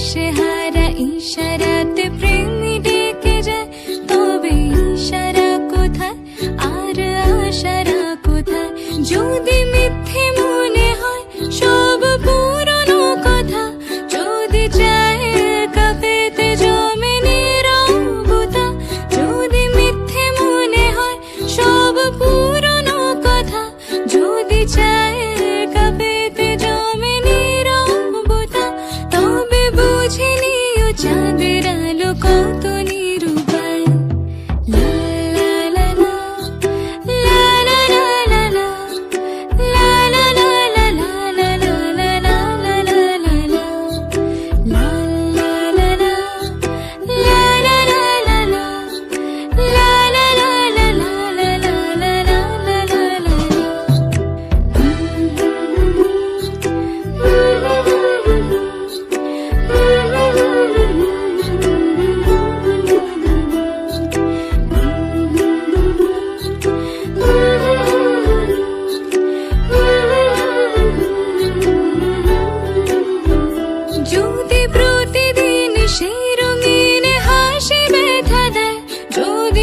ইশারা ইশারাতে প্রেমী ডেকে যায়। তবে আর যদি মিথ্যে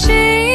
谁